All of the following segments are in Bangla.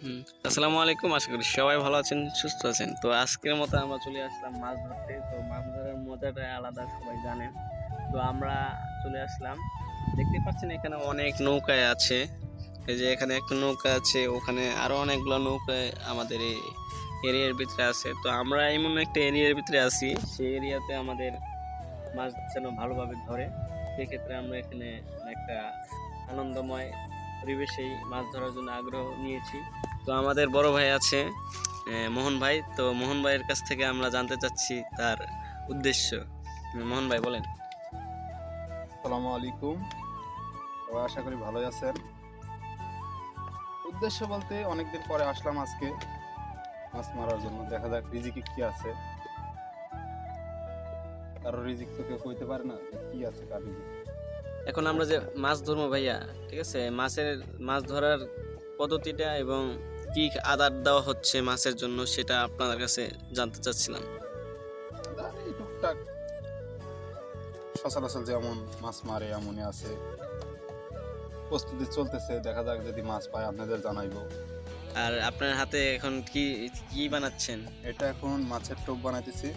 আসসালামু আলাইকুম, আশা করি সবাই ভালো আছেন, সুস্থ আছেন। তো আজকের মতো আমরা চলে আসলাম মাছ ধরতে। তো মাছ ধরার মজাটা আলাদা, সবাই জানেন তো আমরা চলে আসলাম। দেখতে পাচ্ছেন এখানে অনেক নৌকায় আছে। এই যে এখানে একটা নৌকা আছে, ওখানে আরও অনেকগুলো নৌকায় আমাদের এই এরিয়ার ভিতরে আছে। তো আমরা এমন একটা এরিয়ার ভিতরে আছি, সেই এরিয়াতে আমাদের মাছ যেন ভালোভাবে ধরে। সেক্ষেত্রে আমরা এখানে একটা আনন্দময় পরিবেশেই মাছ ধরার জন্য আগ্রহ নিয়েছি। তো আমাদের বড় ভাই আছে মোহন ভাই। তো মোহন ভাইয়ের কাছ থেকে আমরা জানতে চাচ্ছি তার উদ্দেশ্য। মোহন ভাই, বলেন। আসসালামু আলাইকুম। আশা করি ভালোই আছেন। উদ্দেশ্য বলতে অনেকদিন পরে আসলাম আজকে মাছ মারার জন্য। দেখা যাক রিজিকে কি আছে। কারও রিজিক তো কেউ কইতে পারে না কি আছে, কার রিজিক। এখন আমরা যে মাছ ধরবো ভাইয়া ঠিক আছে? মাছের মাছ ধরার পদ্ধতিটা এবং কি আদার দেওয়া হচ্ছে মাছের জন্য সেটা আপনাদের কাছে জানতে চাচ্ছিলাম। টুকটাক সচরাচর যেমন মাছ মারে এমনই আছে। প্রস্তুতি চলতেছে দেখা যাক যদি মাছ পাই আপনাদের জানাইবো। আর আপনার হাতে এখন কি কি বানাচ্ছেন? এটা এখন মাছের টোপ বানাইতেছি।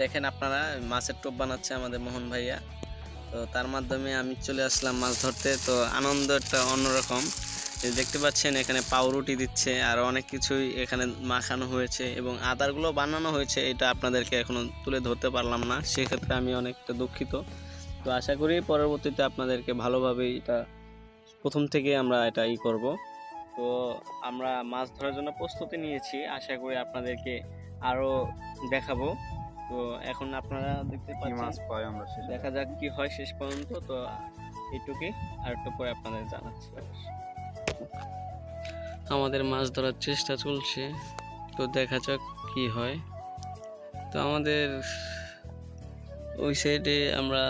দেখেন আপনারা মাছের টোপ বানাচ্ছে আমাদের মোহন ভাইয়া। তো তার মাধ্যমে আমি চলে আসলাম মাছ ধরতে। তো আনন্দটা অন্যরকম। দেখতে পাচ্ছেন, এখানে পাউরুটি দিচ্ছে, আর অনেক কিছুই এখানে মাখানো হয়েছে এবং আদারগুলো বানানো হয়েছে, এটা আপনাদেরকে এখনও তুলে ধরতে পারলাম না। সেক্ষেত্রে আমি অনেকটা দুঃখিত। তো আশা করি পরবর্তীতে আপনাদেরকে ভালোভাবে এটা প্রথম থেকে আমরা এটা ই করব। তো আমরা মাছ ধরার জন্য প্রস্তুতি নিয়েছি। আশা করি আপনাদেরকে আরও দেখাবো। তো এখন আপনারা দেখতে পাচ্ছেন মাছ পাই আমরা সেটা দেখা যাক কি হয় শেষ পর্যন্ত তো এইটুকুই আর একটু পরে আপনাদের জানাচ্ছি। আমাদের মাছ ধরার চেষ্টা চলছে তো দেখা যাক কি হয়। তো আমাদের ওই সাইডে আমরা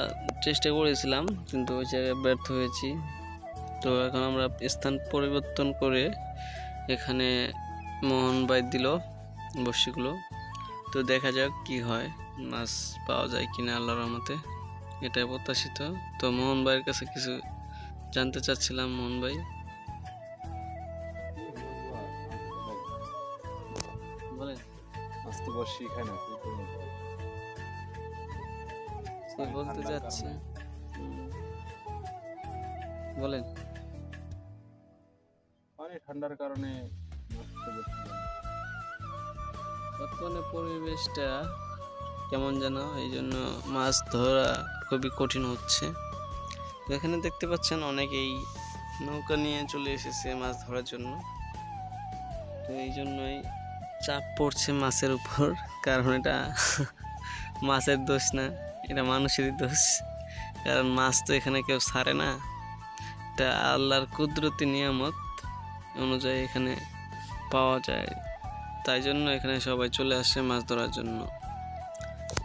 চেষ্টা করেছিলাম কিন্তু ওই জায়গায় ব্যর্থ হয়েছি। তো এখন আমরা স্থান পরিবর্তন করে এখানে মোহন বাই দিল বসিগুলো তো দেখা যাক কি হয়। মাছ পাওয়া যায় কিনা আল্লাহর রহমতে। এটাই প্রত্যাশিত। তো মোহন ভাইয়ের কাছে কিছু জানতে চাচ্ছিলাম মোহন ভাই। বলতে চাচ্ছে। বলেন। পানি ঠান্ডার কারণে। বর্তমানে পরিবেশটা কেমন যেন, এই জন্য মাছ ধরা খুবই কঠিন হচ্ছে। এখানে দেখতে পাচ্ছেন অনেকেই নৌকা নিয়ে চলে এসেছে মাছ ধরার জন্য। তো এই জন্যই চাপ পড়ছে মাছের উপর, কারণ এটা মাছের দোষ না, এটা মানুষেরই দোষ। কারণ মাছ তো এখানে কেউ ছাড়ে না। এটা আল্লাহর কুদরতি নিয়ামত অনুযায়ী এখানে পাওয়া যায়। তাই জন্য এখানে সবাই চলে আসে মাছ ধরার জন্য।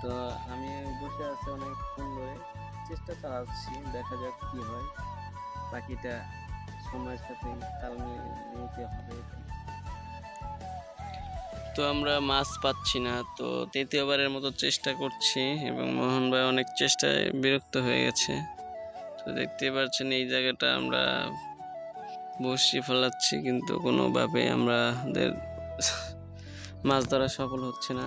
তো আমি বসে আছি অনেকক্ষণ ধরে। চেষ্টা চালাচ্ছি, দেখা যাক কি হয়। বাকিটা সময়ের সাথে তাল নিতে হবে। তো আমরা মাছ পাচ্ছি না, তো তৃতীয়বারের মতো চেষ্টা করছি এবং মোহন ভাই অনেক চেষ্টায় বিরক্ত হয়ে গেছে। তো দেখতে পাচ্ছেন এই জায়গাটা আমরা বসি ফেলাচ্ছি, কিন্তু কোনোভাবে আমরা মাছ ধরা সফল হচ্ছে না।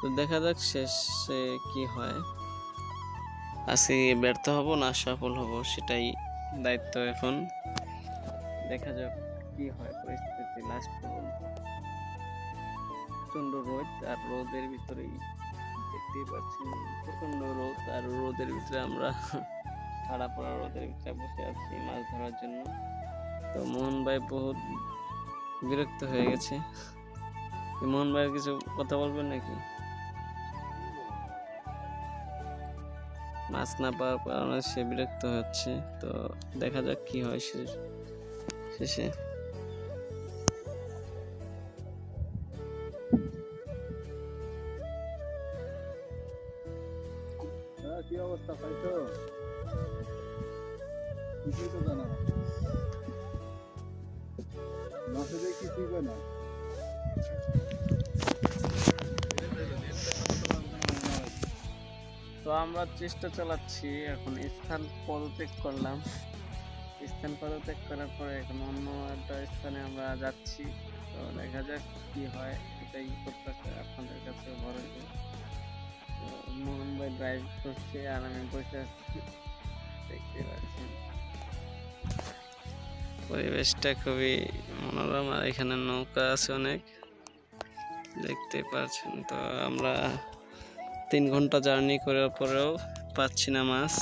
তো দেখা যাক শেষে কি হয়। আজকে ব্যর্থ হব না সফল হব সেটাই দায়িত্ব এখন। দেখা যাক কি হয় পরিস্থিতি লাস্ট পর্যন্ত। প্রচণ্ড রোদ আর রোদের ভিতরেই দেখতেই পাচ্ছেন প্রচণ্ড রোদ আর রোদের ভিতরে আমরা খাড়া পড়া রোদের ভিতরে বসে আছি মাছ ধরার জন্য। তো মোহন ভাই বহুত বিরক্ত হয়ে গেছে। মোহন ভাইয়ের কিছু কথা বলবেন নাকি? মাছ না পাওয়ার কারণে সে বিরক্ত হচ্ছে তো দেখা যাক কি হয় শেষ- শেষে। হ্যাঁ, কি অবস্থা পাইছো কিছুই তো জানা যে কিছুই না। তো আমরা চেষ্টা চালাচ্ছি, এখন স্থান পদত্যাগ করলাম। স্থান পদত্যাগ করার পরে এখন অন্য একটা স্থানে আমরা যাচ্ছি। তো দেখা যাক কি হয়, এটাই প্রত্যাশা আপনাদের কাছে ভরসা তো ভাই ড্রাইভ করছে আর আমি বসে আছি। দেখতে পাচ্ছেন। পরিবেশটা খুবই মনোরম আর এখানে নৌকা আছে অনেক। দেখতে পাচ্ছেন। তো আমরা তিন ঘণ্টা জার্নি করার পরেও পাচ্ছি না মাছ।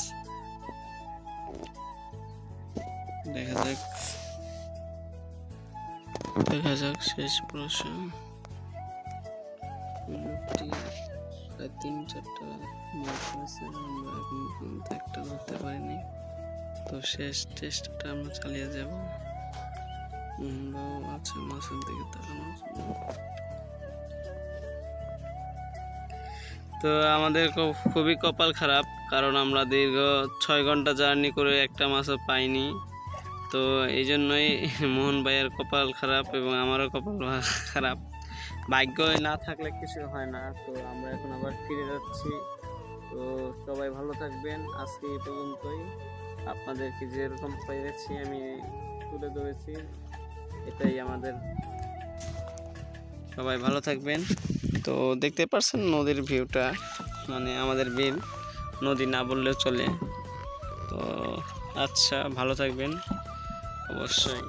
দেখা যাক। দেখা যাক শেষ প্রশ্ন। প্রায় তিন চারটা মাছ আছে, আমরা এখন পর্যন্ত একটা ধরতে পারিনি। তো শেষ চেষ্টাটা আমরা চালিয়ে যাব। আমরাও আছে মাছের দিকে তাকানোর জন্য। তো আমাদের খুব- খুবই কপাল খারাপ, কারণ আমরা দীর্ঘ ছয় ঘণ্টা জার্নি করে একটা মাছও পাইনি। তো এই জন্যই মোহন ভাইয়ের কপাল খারাপ এবং আমারও কপাল খারাপ। ভাগ্য না থাকলে কিছু হয় না, তো আমরা এখন আবার ফিরে যাচ্ছি। তো সবাই ভালো থাকবেন, আজকে এই পর্যন্তই। আপনাদেরকে যেরকম পেরেছি আমি তুলে ধরেছি, এটাই আমাদের। সবাই ভালো থাকবেন। তো দেখতে পাচ্ছেন নদীর ভিউটা মানে আমাদের বিল, নদী না বললেও চলে। তো আচ্ছা ভালো থাকবেন। অবশ্যই।